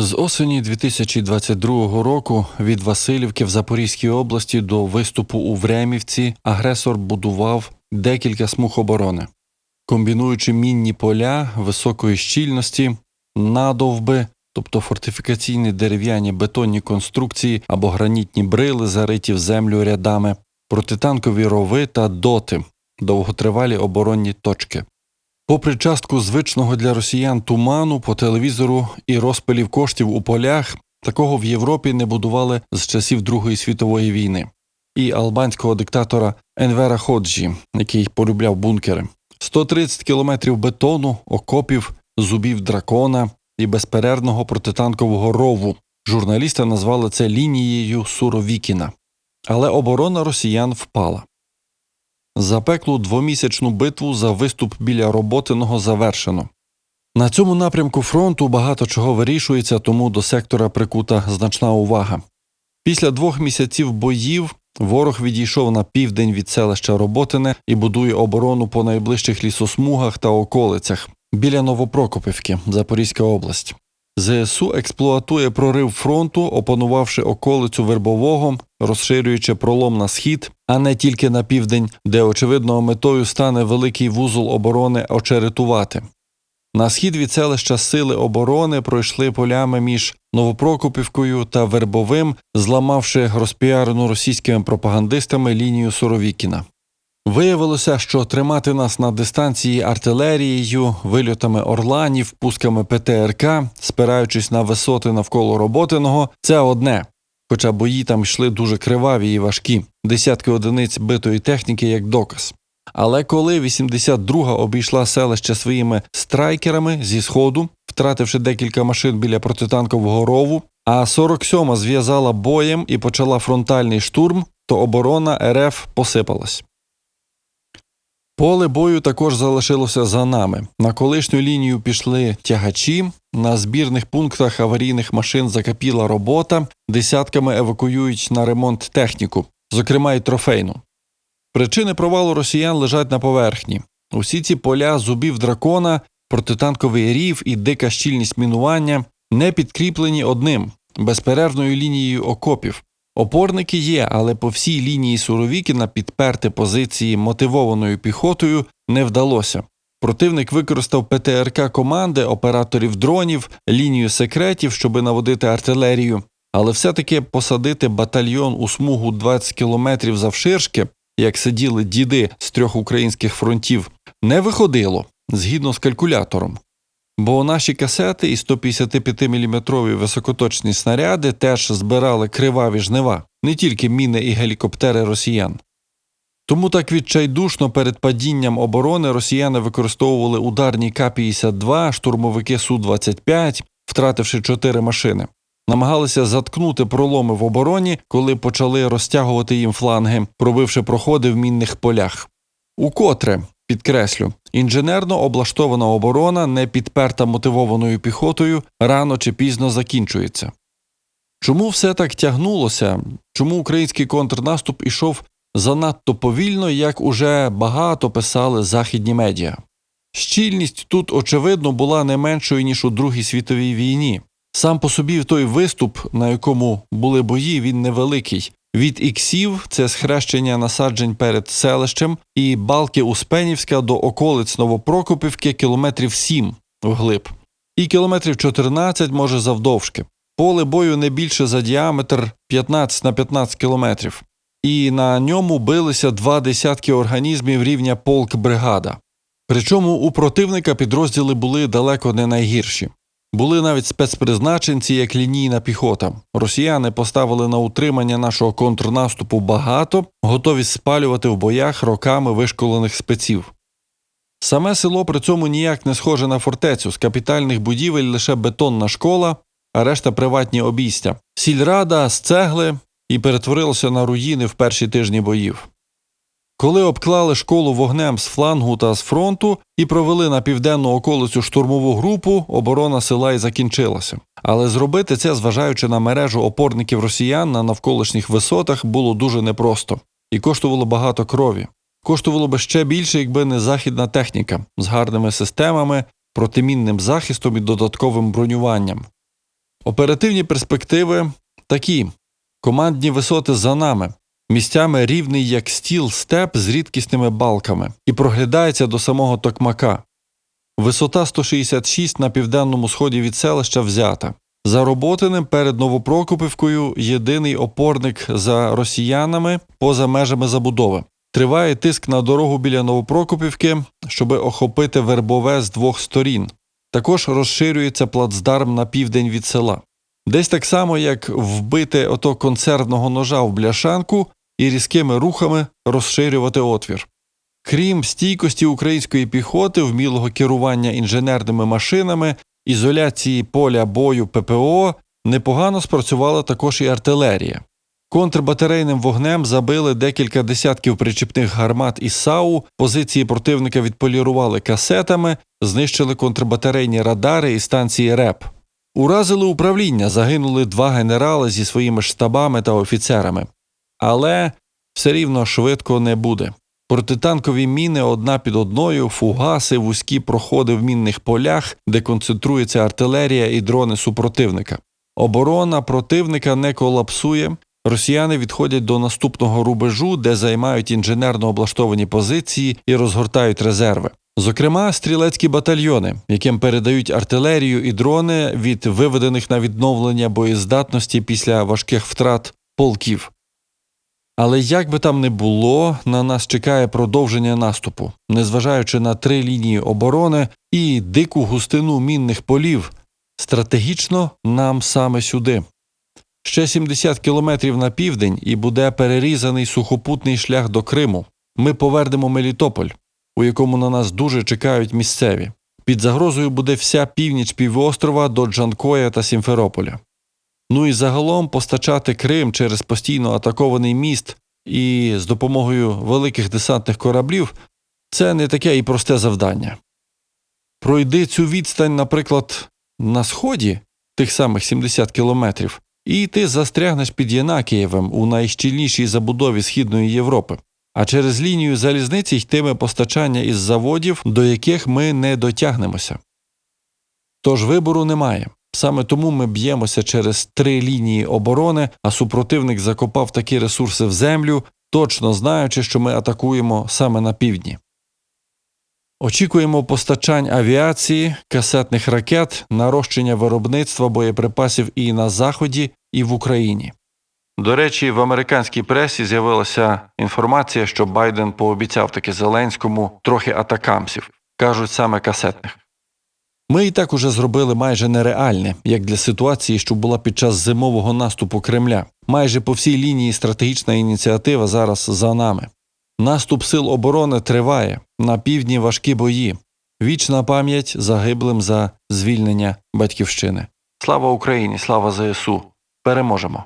З осені 2022 року від Васильівки в Запорізькій області до виступу у Времівці агресор будував декілька смуг оборони, комбінуючи мінні поля високої щільності, надовби, тобто фортифікаційні дерев'яні бетонні конструкції або гранітні брили, зариті в землю рядами, протитанкові рови та доти, довготривалі оборонні точки. Попри частку звичного для росіян туману по телевізору і розпилів коштів у полях, такого в Європі не будували з часів Другої світової війни, і албанського диктатора Енвера Ходжі, який полюбляв бункери, 130 кілометрів бетону, окопів, зубів дракона і безперервного протитанкового рову. Журналісти назвали це лінією Суровікіна. Але оборона росіян впала. Запеклу двомісячну битву за виступ біля роботиного завершено. На цьому напрямку фронту багато чого вирішується, тому до сектора прикута значна увага. Після двох місяців боїв ворог відійшов на південь від селища Роботине і будує оборону по найближчих лісосмугах та околицях біля Новопрокопівки, Запорізька область. ЗСУ експлуатує прорив фронту, опанувавши околицю Вербового, розширюючи пролом на схід, а не тільки на південь, де очевидно метою стане великий вузол оборони очеретувати. На схід від селища Сили оборони пройшли полями між Новопрокопівкою та Вербовим, зламавши розпіарену російськими пропагандистами лінію Суровікіна. Виявилося, що тримати нас на дистанції артилерією, вильотами орланів, пусками ПТРК, спираючись на висоти навколо роботиного, це одне. Хоча бої там йшли дуже криваві і важкі, десятки одиниць битої техніки як доказ. Але коли 82-га обійшла селище своїми страйкерами зі сходу, втративши декілька машин біля протитанкового рову, а 47-ма зв'язала боєм і почала фронтальний штурм, то оборона РФ посипалась. Поле бою також залишилося за нами. На колишню лінію пішли тягачі. На збірних пунктах аварійних машин закапіла робота, десятками евакуюють на ремонт техніку, зокрема й трофейну. Причини провалу росіян лежать на поверхні. Усі ці поля зубів дракона, протитанковий рів і дика щільність мінування не підкріплені одним безперервною лінією окопів. Опорники є, але по всій лінії Суровікіна підперти позиції мотивованою піхотою не вдалося. Противник використав ПТРК команди, операторів дронів, лінію секретів, щоби наводити артилерію, але все-таки посадити батальйон у смугу 20 кілометрів завширшки, як сиділи діди з трьох українських фронтів, не виходило згідно з калькулятором. Бо наші касети і 155-мм високоточні снаряди теж збирали криваві жнива, не тільки міни і гелікоптери росіян. Тому так відчайдушно перед падінням оборони росіяни використовували ударні К-52, штурмовики Су-25, втративши чотири машини. Намагалися заткнути проломи в обороні, коли почали розтягувати їм фланги, пробивши проходи в мінних полях. Укотре, підкреслю, інженерно облаштована оборона, не підперта мотивованою піхотою, рано чи пізно закінчується. Чому все так тягнулося? Чому український контрнаступ ішов занадто повільно, як уже багато писали західні медіа? Щільність тут, очевидно, була не меншою, ніж у Другій світовій війні. Сам по собі той виступ, на якому були бої, він невеликий. Від іксів це схрещення насаджень перед селищем, і балки Успенівська до околиць Новопрокопівки кілометрів 7 вглиб, і кілометрів 14 може завдовжки. Поле бою не більше за діаметр 15 на 15 кілометрів, і на ньому билися два десятки організмів рівня полк-бригада. Причому у противника підрозділи були далеко не найгірші. Були навіть спецпризначенці, як лінійна піхота. Росіяни поставили на утримання нашого контрнаступу багато, готові спалювати в боях роками вишколених спеців. Саме село при цьому ніяк не схоже на фортецю, з капітальних будівель лише бетонна школа, а решта приватні обійстя, сільрада з цегли і перетворилося на руїни в перші тижні боїв. Коли обклали школу вогнем з флангу та з фронту і провели на південну околицю штурмову групу, оборона села й закінчилася. Але зробити це, зважаючи на мережу опорників росіян на навколишніх висотах, було дуже непросто і коштувало багато крові. Коштувало би ще більше, якби не західна техніка з гарними системами, протимінним захистом і додатковим бронюванням. Оперативні перспективи такі: командні висоти за нами, місцями рівний як стіл степ з рідкісними балками і проглядається до самого Токмака. Висота 166 на південному сході від селища взята. За Роботиним перед Новопрокопівкою єдиний опорник за росіянами поза межами забудови. Триває тиск на дорогу біля Новопрокопівки, щоби охопити вербове з двох сторін. Також розширюється плацдарм на південь від села. Десь так само, як вбити ото консервного ножа в бляшанку і різкими рухами розширювати отвір. Крім стійкості української піхоти, вмілого керування інженерними машинами, ізоляції поля бою ППО, непогано спрацювала також і артилерія. Контрбатарейним вогнем забили декілька десятків причіпних гармат із САУ, позиції противника відполірували касетами, знищили контрбатарейні радари і станції РЕП. Уразили управління, загинули два генерали зі своїми штабами та офіцерами. Але все рівно швидко не буде. Протитанкові міни одна під одною, фугаси, вузькі проходи в мінних полях, де концентрується артилерія і дрони супротивника. Оборона противника не колапсує. Росіяни відходять до наступного рубежу, де займають інженерно облаштовані позиції і розгортають резерви. Зокрема, стрілецькі батальйони, яким передають артилерію і дрони від виведених на відновлення боєздатності після важких втрат полків. Але як би там не було, на нас чекає продовження наступу, незважаючи на три лінії оборони і дику густину мінних полів, стратегічно нам саме сюди. Ще 70 кілометрів на південь і буде перерізаний сухопутний шлях до Криму. Ми повернемо Мелітополь, у якому на нас дуже чекають місцеві. Під загрозою буде вся північ півострова до Джанкоя та Сімферополя. Ну і загалом постачати Крим через постійно атакований міст і з допомогою великих десантних кораблів це не таке і просте завдання. Пройди цю відстань, наприклад, на сході тих самих 70 кілометрів, і ти застрягнеш під Єнакієвим у найщільнішій забудові Східної Європи. А через лінію залізниці йтиме постачання із заводів, до яких ми не дотягнемося. Тож вибору немає. Саме тому ми б'ємося через три лінії оборони, а супротивник закопав такі ресурси в землю, точно знаючи, що ми атакуємо саме на півдні. Очікуємо постачань авіації, касетних ракет, нарощення виробництва боєприпасів і на Заході, і в Україні. До речі, в американській пресі з'явилася інформація, що Байден пообіцяв таки Зеленському трохи атакамсів, кажуть саме касетних. Ми і так уже зробили майже нереальне, як для ситуації, що була під час зимового наступу Кремля. Майже по всій лінії стратегічна ініціатива зараз за нами. Наступ сил оборони триває, на півдні важкі бої. Вічна пам'ять загиблим за звільнення батьківщини. Слава Україні, слава ЗСУ! Переможемо!